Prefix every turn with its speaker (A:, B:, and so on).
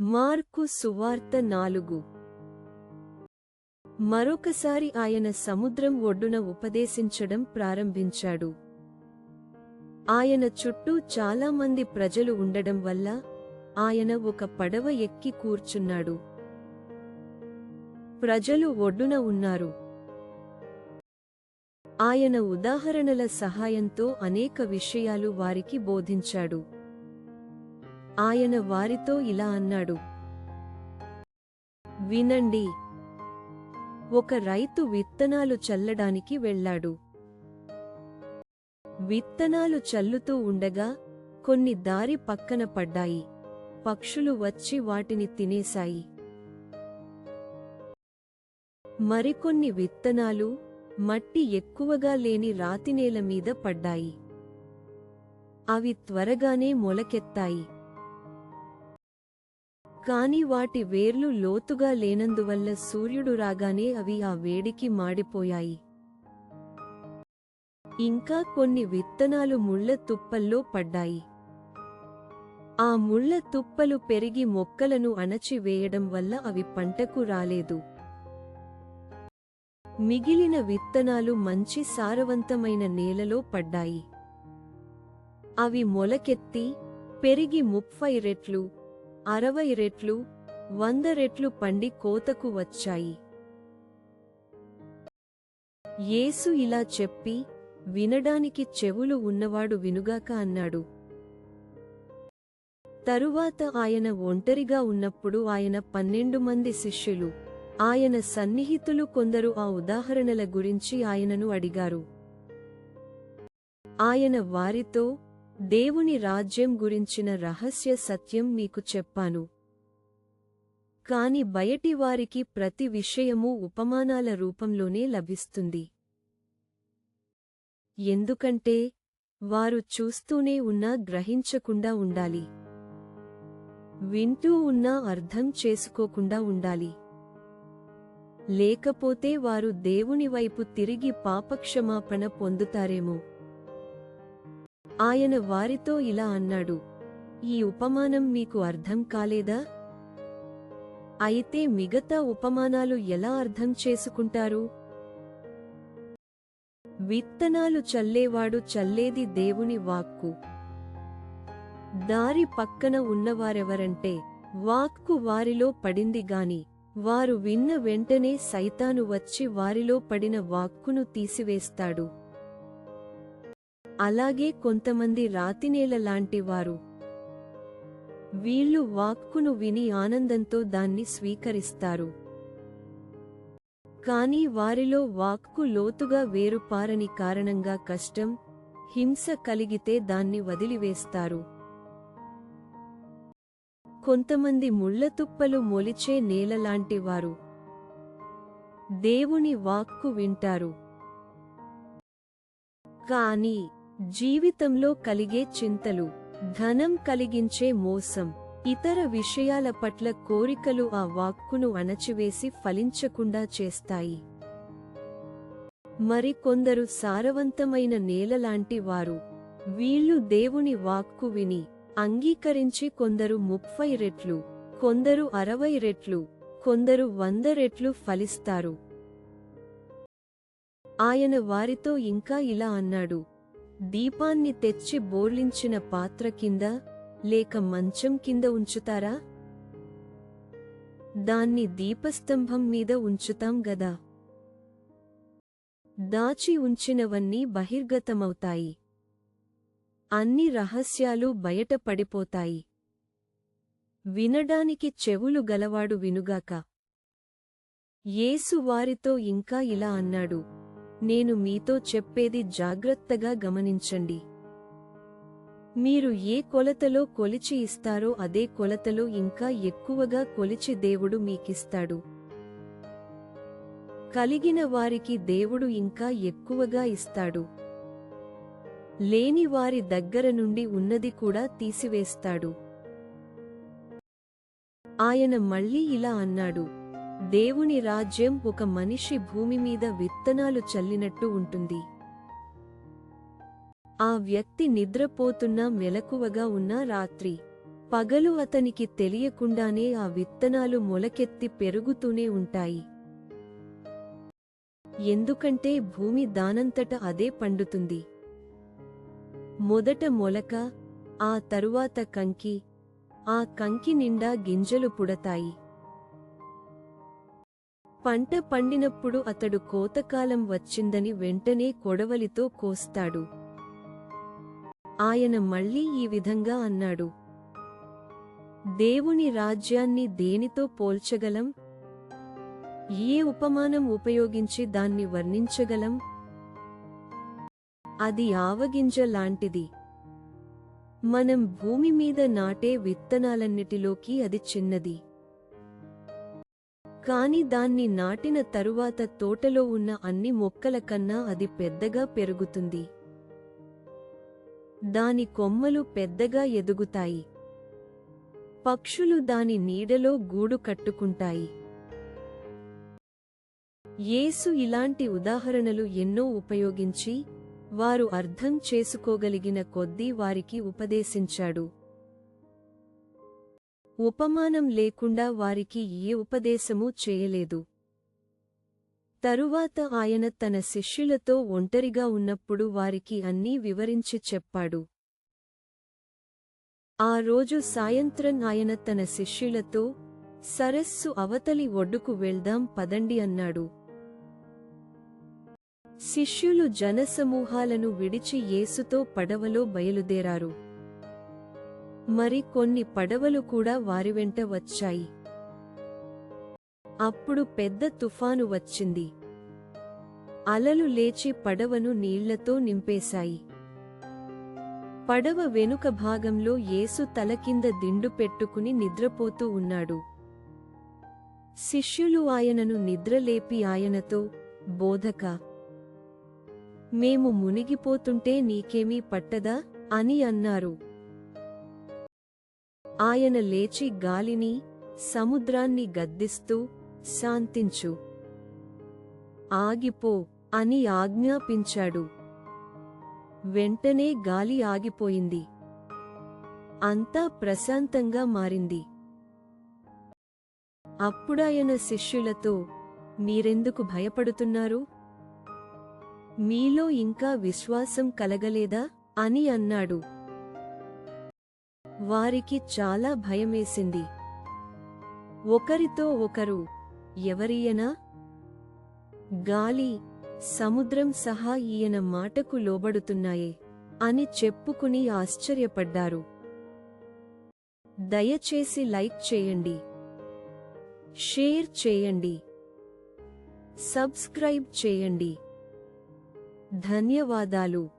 A: Mark సువార్త నాలుగు. మరొకసారి ఆయన సముద్రం ఒడ్డున ఉపదేశించడం ప్రారంభించాడు. ఆయన చుట్టూ చాలామంది ప్రజలు ఉండడం వల్ల ఆయన ఒక పడవ ఎక్కి కూర్చున్నాడు. ప్రజలు ఒడ్డున ఉన్నారు. ఆయన ఉదాహరణల సహాయంతో అనేక విషయాలు వారికి బోధించాడు. ఆయన వారితో ఇలా అన్నాడు. వినండి. ఒక రైతు విత్తనాలు చల్లడానికి వెళ్ళాడు. విత్తనాలు చల్లుతూ ఉండగా కొన్ని దారి పక్కన పడ్డాయి. పక్షులు వచ్చి వాటిని తినేశాయి. మరికొన్ని విత్తనాలు మట్టి ఎక్కువగా లేని రాతినేల మీద పడ్డాయి. అవి త్వరగానే మొలకెత్తాయి. కాని వాటి వేర్లు లోతుగా లేనందువల్ల సూర్యుడు రాగానే అవి ఆ వేడికి మాడిపోయాయి. ఇంకా కొన్ని విత్తనాలు ముళ్ళ తుప్పల్లో పడ్డాయి. ఆ ముళ్ళ తుప్పలు పెరిగి మొక్కలను అణచివేయడం వల్ల అవి పంటకు రాలేదు. మిగిలిన విత్తనాలు మంచి సారవంతమైన నేలలో పడ్డాయి. అవి మొలకెత్తి పెరిగి ముప్పై రెట్లు అరవై రెట్లు వంద రెట్లు పండి కోతకు వచ్చాయి. యేసు ఇలా చెప్పి వినడానికి చెవులు ఉన్నవాడు వినుగాక అన్నాడు. తరువాత ఆయన ఒంటరిగా ఉన్నప్పుడు ఆయన పన్నెండు మంది శిష్యులు ఆయన సన్నిహితులు కొందరు ఆ ఉదాహరణల గురించి ఆయనను అడిగారు. ఆయన వారితో దేవుని రాజ్యం గురించిన రహస్య సత్యం మీకు చెప్పాను. కాని బయటి వారికి ప్రతి విషయమూ ఉపమానాల రూపంలోనే లభిస్తుంది. ఎందుకంటే వారు చూస్తూనే ఉన్నా గ్రహించకుండా ఉండాలి. వింటూ ఉన్నా అర్థం చేసుకోకుండా ఉండాలి. లేకపోతే వారు దేవుని వైపు తిరిగి పాపక్షమాపణ పొందుతారేమో. ఆయన వారితో ఇలా అన్నాడు ఈ ఉపమానం మీకు అర్థం కాలేదా? అయితే మిగతా ఉపమానాలు ఎలా అర్థం చేసుకుంటారు? విత్తనాలు చల్లేవాడు చల్లేది దేవుని వాక్కు. దారి పక్కన ఉన్నవారెవరంటే వాక్కు వారిలో పడింది గాని వారు విన్న వెంటనే సైతాను వచ్చి వారిలో పడిన వాక్కును తీసివేస్తాడు. అలాగే కొంతమంది రాతినేల లాంటివారు వీళ్ళు వాక్కును విని ఆనందంతో దాన్ని స్వీకరిస్తారు. కాని వారిలో వాక్కు లోతుగా వేరుపారని కారణంగా కష్టం హింస కలిగితే దాన్ని వదిలివేస్తారు. కొంతమంది ముళ్ళతుప్పలు మొలిచే నేలలాంటివారు దేవుని వాక్కు వింటారు. కానీ జీవితంలో కలిగే చింతలు ధనం కలిగించే మోసం ఇతర విషయాల పట్ల కోరికలు ఆ వాక్కును అణచివేసి ఫలించకుండా చేస్తాయి. మరి కొందరు సారవంతమైన నేలలాంటి వారు. వీళ్ళు దేవుని వాక్కు విని అంగీకరించి కొందరు ముప్పై రెట్లు కొందరు అరవై రెట్లు కొందరు వంద రెట్లు ఫలిస్తారు. ఆయన వారితో ఇంకా ఇలా అన్నాడు. దీపాన్ని తెచ్చి బోర్లించిన పాత్ర కింద లేక మంచం కింద ఉంచుతారా? దాన్ని దీపస్తంభం మీద ఉంచుతాం గదా. దాచి ఉంచినవన్నీ బహిర్గతమవుతాయి. అన్ని రహస్యాలు బయట పడిపోతాయి. వినడానికి చెవులు గలవాడు వినుగాక. యేసు వారితో ఇంకా ఇలా అన్నాడు. నేను మీతో చెప్పేది జాగ్రత్తగా గమనించండి. మీరు ఏ కొలతలో కొలిచి ఇస్తారో అదే కొలతలో ఇంకా ఎక్కువగా కొలిచి దేవుడు మీకిస్తాడు. కలిగిన వారికి దేవుడు ఇంకా ఎక్కువగా ఇస్తాడు. లేని వారి దగ్గర నుండి ఉన్నది కూడా తీసివేస్తాడు. ఆయన మళ్ళీ ఇలా అన్నాడు. దేవుని రాజ్యం ఒక మనిషి భూమి మీద విత్తనాలు చల్లినట్టు ఉంటుంది. ఆ వ్యక్తి నిద్రపోతున్నా మెలకువగా ఉన్న రాత్రి. పగలు అతనికి తెలియకుండానే ఆ విత్తనాలు మొలకెత్తి పెరుగుతూనే ఉంటాయి. ఎందుకంటే భూమి దానంతట అదే పండుతుంది. మొదట మొలక ఆ తరువాత కంకి ఆ కంకి నిండా గింజలు పుడతాయి. పంట పండినప్పుడు అతడు కోతకాలం వచ్చిందని వెంటనే కొడవలితో కోస్తాడు. ఆయన మళ్ళీ ఈ విధంగా అన్నాడు. దేవుని రాజ్యాన్ని దేనితో పోల్చగలం? ఏ ఉపమానం ఉపయోగించి దాన్ని వర్ణించగలం? అది ఆవగింజ లాంటిది. మనం భూమి మీద నాటే విత్తనాలన్నిటిలోకి అది చిన్నది. కాని దాన్ని నాటిన తరువాత తోటలో ఉన్న అన్ని మొక్కల కన్నా అది పెద్దగా పెరుగుతుంది. దాని కొమ్మలు పెద్దగా ఎదుగుతాయి. పక్షులు దాని నీడలో గూడు కట్టుకుంటాయి. యేసు ఇలాంటి ఉదాహరణలు ఎన్నో ఉపయోగించి వారు అర్థం చేసుకోగలిగిన కొద్దీ వారికి ఉపదేశించాడు. ఉపమానం లేకుండా వారికి ఏ ఉపదేశమూ చేయలేదు. తరువాత ఆయన తన శిష్యులతో ఒంటరిగా ఉన్నప్పుడు వారికి అన్నీ వివరించి చెప్పాడు. ఆ రోజు సాయంత్రం ఆయన తన శిష్యులతో సరస్సు అవతలి ఒడ్డుకు వెళ్దాం పదండి అన్నాడు. శిష్యులు జనసమూహాలను విడిచి యేసుతో పడవలో బయలుదేరారు. మరి కొన్ని పడవలు కూడా వారి వెంట వచ్చాయి. అప్పుడు పెద్ద తుఫాను వచ్చింది. అలలు లేచి పడవను నీళ్ళతో నింపేశాయి. పడవ వెనుక భాగంలో యేసు తల కింద దిండు పెట్టుకుని నిద్రపోతూ ఉన్నాడు. శిష్యులు ఆయనను నిద్రలేపి ఆయనతో బోధక మేము మునిగిపోతుంటే నీకేమీ పట్టదా? అని అన్నారు. ఆయన లేచి గాలిని సముద్రాన్ని గద్దిస్తూ శాంతించు. ఆగిపో అని ఆజ్ఞాపించాడు. వెంటనే గాలి ఆగిపోయింది. అంతా ప్రశాంతంగా మారింది. అప్పుడాయన శిష్యులతో మీరెందుకు భయపడుతున్నారు? మీలో ఇంకా విశ్వాసం కలగలేదా? అని అన్నాడు. వారికి చాలా భయమేసింది. ఒకరితో ఒకరు ఎవరియనా? గాలి సముద్రం సహా ఈయన మాటకు లోబడుతున్నాయే అని చెప్పుకుని ఆశ్చర్యపడ్డారు. దయచేసి లైక్ చేయండి. షేర్ చేయండి. సబ్స్క్రైబ్ చేయండి. ధన్యవాదాలు.